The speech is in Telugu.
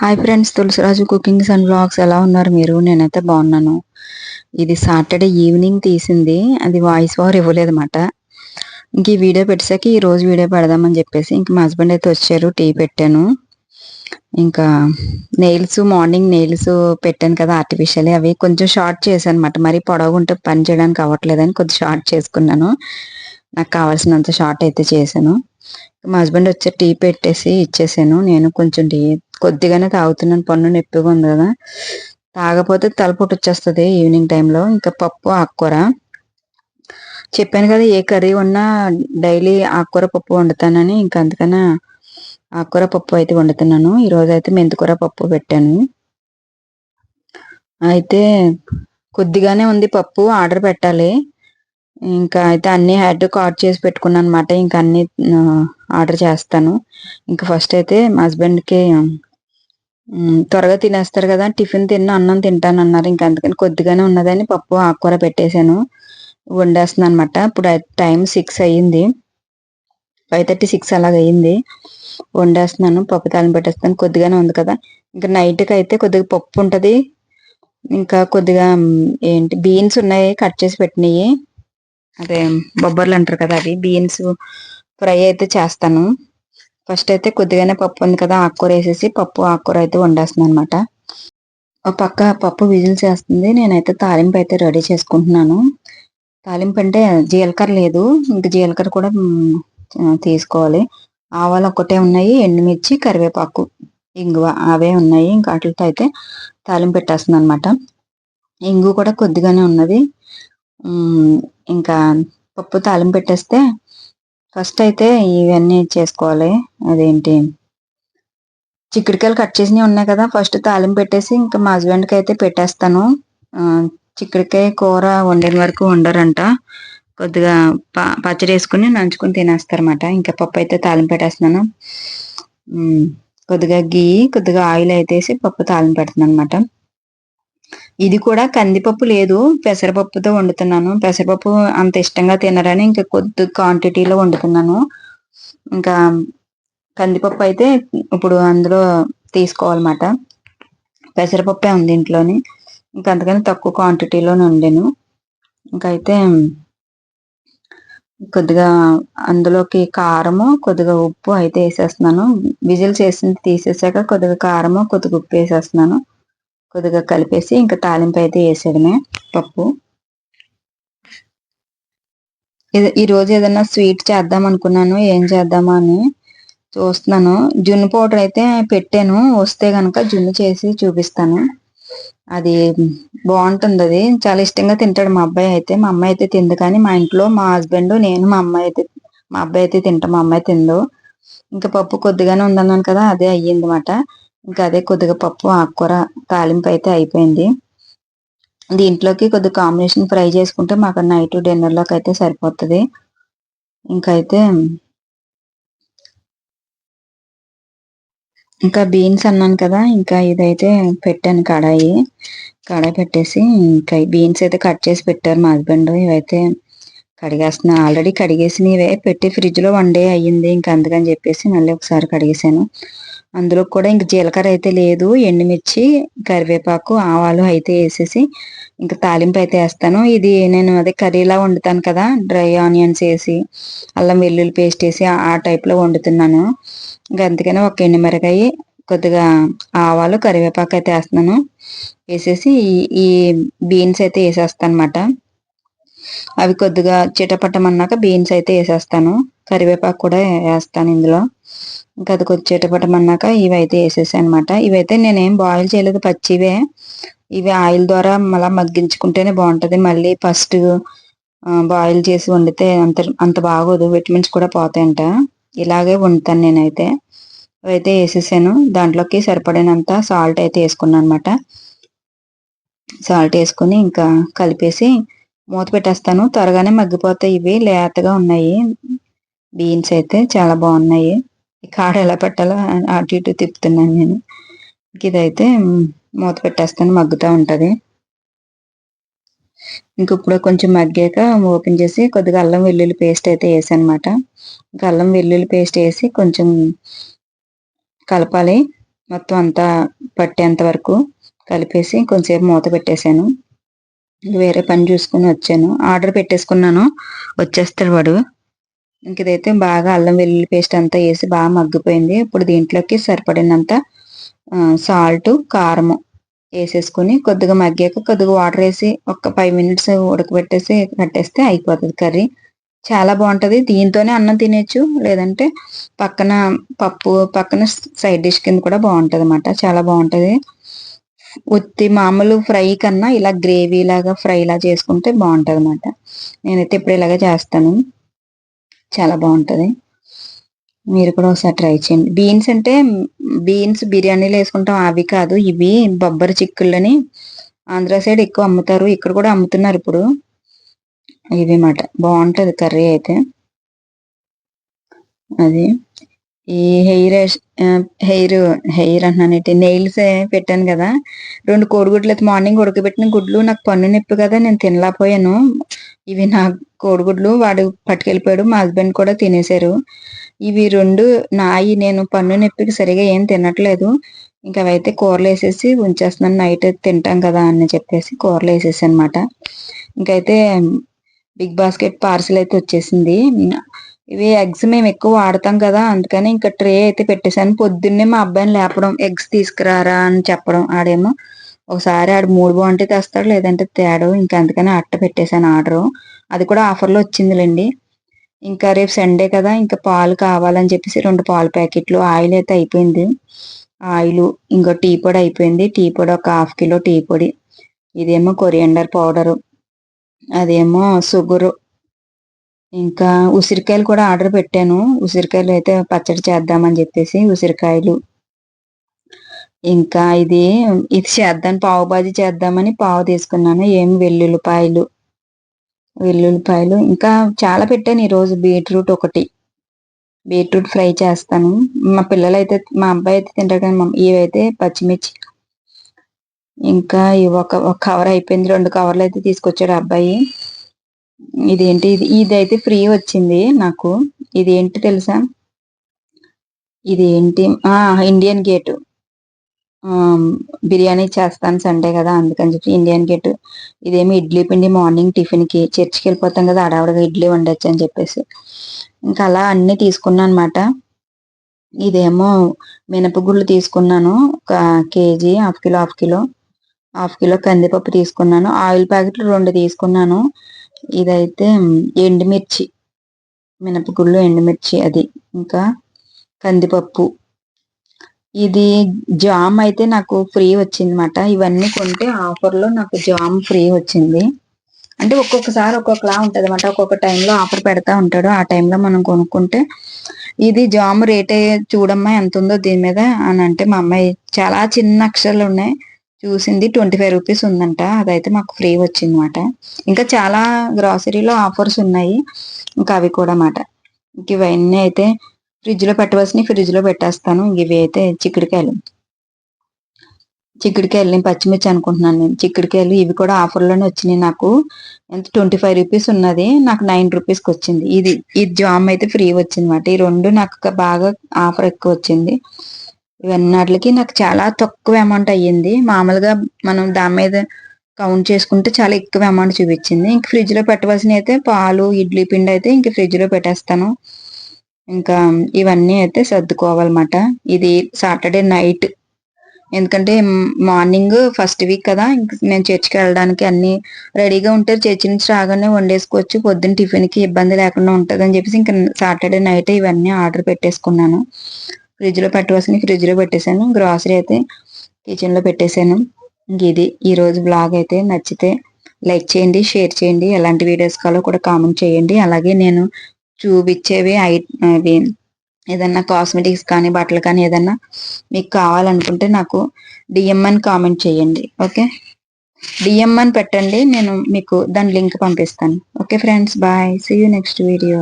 Hi friends Tulasiraju cookings and blogs ఎలా ఉన్నారు మీరు? నేనైతే బాగున్నాను. ఇది సాటర్డే ఈవినింగ్ తీసింది. అది వాయిస్ ఓవర్ ఇవ్వలేదు అనమాట ఇంక ఈ వీడియో పెట్టాక ఈ రోజు వీడియో పెడదామని చెప్పేసి ఇంక మా హస్బెండ్ అయితే వచ్చారు టీ పెట్టాను. ఇంకా నెయిల్స్ మార్నింగ్ నెయిల్స్ పెట్టాను కదా ఆర్టిఫిషియల్ అవి కొంచెం షార్ట్ చేశాను అనమాట మరీ పొడవుంటే పని చేయడానికి అవ్వట్లేదని కొద్దిగా షార్ట్ చేసుకున్నాను. నాకు కావాల్సినంత షార్ట్ అయితే చేశాను. మా హస్బెండ్ వచ్చి టీ పెట్టేసి ఇచ్చేసాను. నేను కొంచెం టీ కొద్దిగానే తాగుతున్నాను పన్ను నొప్పిగా ఉంది కదా. తాగపోతే తలపోటు వచ్చేస్తుంది ఈవినింగ్ టైంలో ఇంకా పప్పు ఆకుకూర. చెప్పాను కదా ఏ కర్రీ ఉన్నా డైలీ ఆకుకూర పప్పు వండుతానని ఇంకా అందుకనే ఆకుకూర పప్పు అయితే వండుతున్నాను. ఈరోజు అయితే మెంతికూర పప్పు పెట్టాను. అయితే కొద్దిగానే ఉంది పప్పు ఆర్డర్ పెట్టాలి. ఇంకా అయితే అన్ని హెడ్ కార్డ్ చేసి పెట్టుకున్నాను అనమాట ఇంకా అన్ని ఆర్డర్ చేస్తాను. ఇంకా ఫస్ట్ అయితే మా హస్బెండ్కి త్వరగా తినేస్తారు కదా టిఫిన్ తిన్న అన్నం తింటాను అన్నారు ఇంకా అందుకని కొద్దిగానే ఉన్నదని పప్పు ఆకుకూర పెట్టేశాను. వండేస్తున్నాను అనమాట ఇప్పుడు టైం సిక్స్ అయ్యింది. ఫైవ్ థర్టీ సిక్స్ అలాగ అయ్యింది. వండేస్తున్నాను పప్పు తాళం పెట్టేస్తాను కొద్దిగానే ఉంది కదా. ఇంకా నైట్కి అయితే కొద్దిగా పప్పు ఉంటుంది. ఇంకా కొద్దిగా ఏంటి బీన్స్ ఉన్నాయి. కట్ చేసి పెట్టినాయి. అదే బొబ్బర్లు అంటారు కదా అవి. బీన్స్ ఫ్రై అయితే చేస్తాను. ఫస్ట్ అయితే కొద్దిగానే పప్పు ఉంది కదా ఆకుకూర వేసేసి పప్పు ఆకుకూర అయితే వండేస్తున్నాను అనమాట ఒక పక్క పప్పు విజిల్ చేస్తుంది నేనైతే తాలింపు అయితే రెడీ చేసుకుంటున్నాను. తాలింపు అంటే జీలకర్ర లేదు ఇంకా జీలకర్ర కూడా తీసుకోవాలి. ఆవాలు ఒక్కటే ఉన్నాయి ఎండుమిర్చి కరివేపాకు ఇంగువ అవే ఉన్నాయి ఇంకా వాటితో అయితే తాలింపు పెట్టేస్తుంది అనమాట ఇంగు కూడా కొద్దిగానే ఉన్నది. ఇంకా పప్పు తాలింపు పెట్టేస్తే ఫస్ట్ అయితే ఇవన్నీ చేసుకోవాలి. అదేంటి? చిక్కుడుకాయలు కట్ చేసినవి ఉన్నాయి కదా ఫస్ట్ తాలింపు పెట్టేసి ఇంకా మా హస్బెండ్కి అయితే పెట్టేస్తాను. చిక్కుడుకాయ కూర వండిన వరకు వండరంట. కొద్దిగా పచ్చడి వేసుకుని నంచుకుని తినేస్తారన్నమాట. ఇంకా పప్పు అయితే తాలింపు పెట్టేస్తున్నాను. కొద్దిగా గీ కొద్దిగా ఆయిల్ అయితే వేసి పప్పు తాలింపు పెడుతున్నాను అనమాట ఇది కూడా కందిపప్పు లేదు. పెసరపప్పుతో వండుతున్నాను. పెసరపప్పు అంత ఇష్టంగా తినరని ఇంకా కొద్ది క్వాంటిటీలో వండుతున్నాను. ఇంకా కందిపప్పు అయితే ఇప్పుడు అందులో తీసుకోవాలన్నమాట. పెసరపప్పే ఉంది ఇంట్లోని. ఇంకా అందుకని తక్కువ క్వాంటిటీలోనే వండాను. ఇంకా అయితే కొద్దిగా అందులోకి కారము కొద్దిగా ఉప్పు అయితే వేసేస్తున్నాను. విజిల్స్ వేసింది తీసేసాక కొద్దిగా కారము కొద్దిగా ఉప్పు వేసేస్తున్నాను. కొద్దిగా కలిపేసి ఇంకా తాలింపు అయితే వేసేయడమే పప్పు. ఈరోజు రోజు ఏదన్నా స్వీట్ చేద్దాం అనుకున్నాను ఏం చేద్దామా అని చూస్తున్నాను. జున్ను పౌడర్ అయితే పెట్టాను వస్తే కనుక జున్ను చేసి చూపిస్తాను. అది బాగుంటుంది అది. చాలా ఇష్టంగా తింటాడు మా అబ్బాయి అయితే. మా అమ్మాయి అయితే తిందు కానీ మా ఇంట్లో మా హస్బెండ్ నేను మా అమ్మాయి అయితే మా అబ్బాయి అయితే తింటాం మా అమ్మాయి తిందు. ఇంకా పప్పు కొద్దిగానే ఉందన్నాను కదా అదే అయ్యింది ఇంకా అదే కొద్దిగా పప్పు ఆకుకూర తాలింపు అయితే అయిపోయింది. దీంట్లోకి కొద్దిగా కాంబినేషన్ ఫ్రై చేసుకుంటే మాకు నైట్ డిన్నర్లోకి అయితే సరిపోతుంది. ఇంకైతే ఇంకా బీన్స్ అన్నాను కదా ఇంకా ఇదైతే పెట్టాను కడాయి. కడాయి పెట్టేసి ఇంకా బీన్స్ అయితే కట్ చేసి పెట్టారు మా హస్బెండ్. ఇవైతే కడిగేస్తున్నా. ఆల్రెడీ కడిగేసినవే పెట్టి ఫ్రిడ్జ్లో వన్ డే అయ్యింది. ఇంకా అందుకని చెప్పేసి మళ్ళీ ఒకసారి కడిగేసాను అందులో కూడా ఇంక జీలకర్ర అయితే లేదు ఎండుమిర్చి కరివేపాకు ఆవాలు అయితే వేసేసి ఇంకా తాలింపు అయితే వేస్తాను. ఇది నేను అదే కర్రీలా వండుతాను కదా డ్రై ఆనియన్స్ వేసి అల్లం వెల్లుల్లి పేస్ట్ వేసి ఆ టైప్లో వండుతున్నాను. ఇంకా అందుకని ఒక ఎండుమిరకాయ కొద్దిగా ఆవాలు కరివేపాకు అయితే వేస్తున్నాను. వేసేసి ఈ బీన్స్ అయితే వేసేస్తాను అనమాట అవి కొద్దిగా చిటపట్టమన్నాక బీన్స్ అయితే వేసేస్తాను. కరివేపాకు కూడా వేస్తాను ఇందులో. ఇంకా అది కొద్దిచేటపట్టమన్నాక ఇవైతే వేసేసాయి అనమాట ఇవైతే నేనేం బాయిల్ చేయలేదు పచ్చివే. ఇవి ఆయిల్ ద్వారా మళ్ళీ మగ్గించుకుంటేనే బాగుంటుంది. మళ్ళీ ఫస్ట్ బాయిల్ చేసి వండితే అంత అంత బాగోదు. విటమిన్స్ కూడా పోతాయంట. ఇలాగే వండుతాను నేనైతే. ఇవైతే వేసేసాను. దాంట్లోకి సరిపడినంత సాల్ట్ అయితే వేసుకున్నాను అనమాట సాల్ట్ వేసుకుని ఇంకా కలిపేసి మూత పెట్టేస్తాను. త్వరగానే మగ్గిపోతాయి ఇవి. లేతగా ఉన్నాయి. బీన్స్ అయితే చాలా బాగున్నాయి. కాడ ఎలా పెట్టాలో అటు ఇటు తిప్పుతున్నాను నేను. ఇదైతే మూత పెట్టేస్తాను మగ్గుతూ ఉంటుంది. ఇంక ఇప్పుడు కొంచెం మగ్గాక ఓపెన్ చేసి కొద్దిగా అల్లం వెల్లుల్లి పేస్ట్ అయితే వేసాను అనమాట ఇంకా అల్లం వెల్లుల్లి పేస్ట్ వేసి కొంచెం కలపాలి. మొత్తం అంతా పట్టేంత వరకు కలిపేసి కొంచెంసేపు మూత పెట్టేశాను వేరే పని చూసుకుని వచ్చాను. ఆర్డర్ పెట్టేసుకున్నాను. వచ్చేస్తాడు వాడు. ఇంక ఇదైతే బాగా అల్లం వెల్లుల్లి పేస్ట్ అంతా వేసి బాగా మగ్గిపోయింది. ఇప్పుడు దీంట్లోకి సరిపడినంత సాల్ట్ కారము వేసేసుకుని కొద్దిగా మగ్గాక కొద్దిగా వాటర్ వేసి ఒక ఫైవ్ మినిట్స్ ఉడకబెట్టేసి కట్టేస్తే అయిపోతుంది కర్రీ. చాలా బాగుంటుంది. దీంతోనే అన్నం తినేచ్చు లేదంటే పక్కన పప్పు పక్కన సైడ్ డిష్ కింద కూడా బాగుంటుంది అనమాట చాలా బాగుంటుంది. ఉత్తి మామూలు ఫ్రై కన్నా ఇలా గ్రేవీ లాగా ఫ్రై లా చేసుకుంటే బాగుంటుంది అనమాట నేనైతే ఇప్పుడు ఇలాగే చేస్తాను. చాలా బాగుంటుంది. మీరు కూడా ఒకసారి ట్రై చేయండి. బీన్స్ అంటే బీన్స్ బిర్యానీలో వేసుకుంటాం అవి కాదు. ఇవి బొబ్బరి చిక్కుళ్ళని ఆంధ్ర సైడ్ ఎక్కువ అమ్ముతారు. ఇక్కడ కూడా అమ్ముతున్నారు ఇప్పుడు. ఇవి మాట. బాగుంటుంది కర్రీ అయితే. అది. ఈ హెయిర్ హెయిర్ హెయిర్ అంటున్నానంటే నెయిల్స్ పెట్టాను కదా. రెండు కోడిగుడ్లు అయితే మార్నింగ్ ఉడకబెట్టిన గుడ్లు నాకు పన్ను నొప్పి కదా నేను తినలేకపోయాను. ఇవి నా కోడిగుడ్లు వాడు పట్టుకెళ్ళిపోయాడు మా హస్బెండ్ కూడా తినేశారు. ఇవి రెండు నాయి నేను పన్ను నొప్పికి సరిగా ఏం తినట్లేదు. ఇంకా అవైతే కూరలు వేసేసి ఉంచేస్తున్నాను. నైట్ తింటాం కదా అని చెప్పేసి కూరలు వేసేసి అనమాట ఇంకైతే బిగ్ బాస్కెట్ పార్సిల్ అయితే వచ్చేసింది. ఇవి ఎగ్స్ మేము ఎక్కువ వాడతాం కదా అందుకని ఇంకా ట్రే అయితే పెట్టేశాను. పొద్దున్నే మా అబ్బాయిని లేపడం ఎగ్స్ తీసుకురారా అని చెప్పడం ఆడేమో. ఒకసారి ఆడు మూడు బాగుంటే తెస్తాడు లేదంటే తేడు ఇంకా అందుకని అట్ట పెట్టేశాను ఆర్డర్. అది కూడా ఆఫర్లో వచ్చిందిలేండి. ఇంకా రేపు సండే కదా ఇంకా పాలు కావాలని చెప్పేసి రెండు పాలు ప్యాకెట్లు ఆయిల్ అయితే అయిపోయింది. ఆయిల్ ఇంకో టీ పొడి అయిపోయింది. టీ పొడి ఒక హాఫ్ కిలో టీ పొడి. ఇదేమో కొరియండర్ పౌడరు. అదేమో షుగరు. ఇంకా ఉసిరికాయలు కూడా ఆర్డర్ పెట్టాను. ఉసిరికాయలు అయితే పచ్చడి చేద్దామని చెప్పేసి ఉసిరికాయలు. ఇంకా ఇది ఇది చేద్దాం పావు బాజీ చేద్దామని పావు తీసుకున్నాను. ఏం వెల్లుల్లిపాయలు. వెల్లుల్లిపాయలు. ఇంకా చాలా పెట్టాను ఈరోజు బీట్రూట్ ఒకటి. బీట్రూట్ ఫ్రై చేస్తాను. మా పిల్లలు అయితే మా అబ్బాయి అయితే తింటారు కానీ ఇవైతే పచ్చిమిర్చి. ఇంకా ఒక ఒక కవర్ అయిపోయింది. రెండు కవర్లు అయితే తీసుకొచ్చాడు అబ్బాయి. ఇదేంటి? ఇది ఇది అయితే ఫ్రీ వచ్చింది నాకు. ఇది ఏంటి తెలుసా? ఇది ఏంటి ఇండియన్ గేటు. బిర్యానీ చేస్తాను సండే కదా అందుకని చెప్పి ఇండియన్ గేట్. ఇదేమి ఇడ్లీ పిండి మార్నింగ్ టిఫిన్కి. చర్చికి వెళ్ళిపోతాం కదా అడావిడగా ఇడ్లీ వండొచ్చు అని చెప్పేసి. ఇంకా అలా అన్నీ తీసుకున్నాను అనమాట ఇదేమో మినపగుళ్ళు తీసుకున్నాను. ఒక KG half kilo half kilo. Half kilo కందిపప్పు తీసుకున్నాను. ఆయిల్ ప్యాకెట్లు రెండు తీసుకున్నాను. ఇదైతే ఎండుమిర్చి మినపగుళ్ళు ఎండుమిర్చి అది. ఇంకా కందిపప్పు. ఇది జామ్ అయితే నాకు ఫ్రీ వచ్చింది అనమాట ఇవన్నీ కొంటే ఆఫర్లో నాకు జామ్ ఫ్రీ వచ్చింది. అంటే ఒక్కొక్కసారి ఒక్కొక్కలా ఉంటుంది అనమాట ఒక్కొక్క టైంలో ఆఫర్ పెడతా ఉంటాడు. ఆ టైంలో మనం కొనుక్కుంటే ఇది జామ్ రేట్ చూడమ్మా ఎంత ఉందో దీని మీద అని అంటే మా అమ్మాయి చాలా చిన్న అక్షరాలు ఉన్నాయి. చూసింది ట్వంటీ ఫైవ్ రూపీస్ ఉందంట. అదైతే మాకు ఫ్రీ వచ్చిందన్నమాట. ఇంకా చాలా గ్రాసరీలో ఆఫర్స్ ఉన్నాయి. ఇంకా అవి కూడా అన్నమాట. ఇంక ఇవన్నీ అయితే ఫ్రిడ్జ్లో పెట్టవలసినవి పెట్టవలసిన పెట్టేస్తాను. ఇవి అయితే చిక్కుడుకాయలు. చిక్కుడుకాయలు పచ్చిమిర్చి అనుకుంటున్నాను నేను. చిక్కుడుకాయలు ఇవి కూడా ఆఫర్లోనే వచ్చినాయి నాకు. ఎంత? ట్వంటీ ఫైవ్ రూపీస్ ఉన్నది. నాకు నైన్ రూపీస్కి వచ్చింది. ఇది ఈ జామ్ అయితే ఫ్రీ వచ్చింది అన్నమాట ఈ రెండు నాకు బాగా ఆఫర్ ఎక్కువ వచ్చింది. ఇవన్నట్లకి నాకు చాలా తక్కువ అమౌంట్ అయ్యింది. మామూలుగా మనం దాని మీద కౌంట్ చేసుకుంటే చాలా ఎక్కువ అమౌంట్ చూపించింది. ఇంక ఫ్రిడ్జ్లో అయితే పాలు ఇడ్లీ పిండి అయితే ఇంక ఫ్రిడ్జ్లో పెట్టేస్తాను. ఇంకా ఇవన్నీ అయితే సర్దుకోవాలన్నమాట. ఇది సాటర్డే నైట్ ఎందుకంటే మార్నింగ్ ఫస్ట్ వీక్ కదా నేను చర్చికి వెళ్ళడానికి అన్ని రెడీగా ఉంటారు చర్చి నుంచి రాగానే వండేసుకోవచ్చు. పొద్దున్న టిఫిన్కి ఇబ్బంది లేకుండా ఉంటుంది అని చెప్పేసి ఇంకా సాటర్డే నైట్ ఇవన్నీ ఆర్డర్ పెట్టేసుకున్నాను. ఫ్రిడ్జ్లో పెట్టవలసిన ఫ్రిడ్జ్లో పెట్టేశాను. గ్రాసరీ అయితే కిచెన్లో పెట్టేశాను. ఇది ఈ రోజు బ్లాగ్ అయితే నచ్చితే లైక్ చేయండి షేర్ చేయండి. ఎలాంటి వీడియోస్ కావాలో కూడా కామెంట్ చేయండి. అలాగే నేను చూపించేవి అవి ఏదన్నా కాస్మెటిక్స్ కానీ బట్టలు కానీ ఏదన్నా మీకు కావాలనుకుంటే నాకు డిఎంఎన్ కామెంట్ చేయండి. ఓకే డిఎం అని పెట్టండి. నేను మీకు దాని లింక్ పంపిస్తాను. Okay friends bye see you next video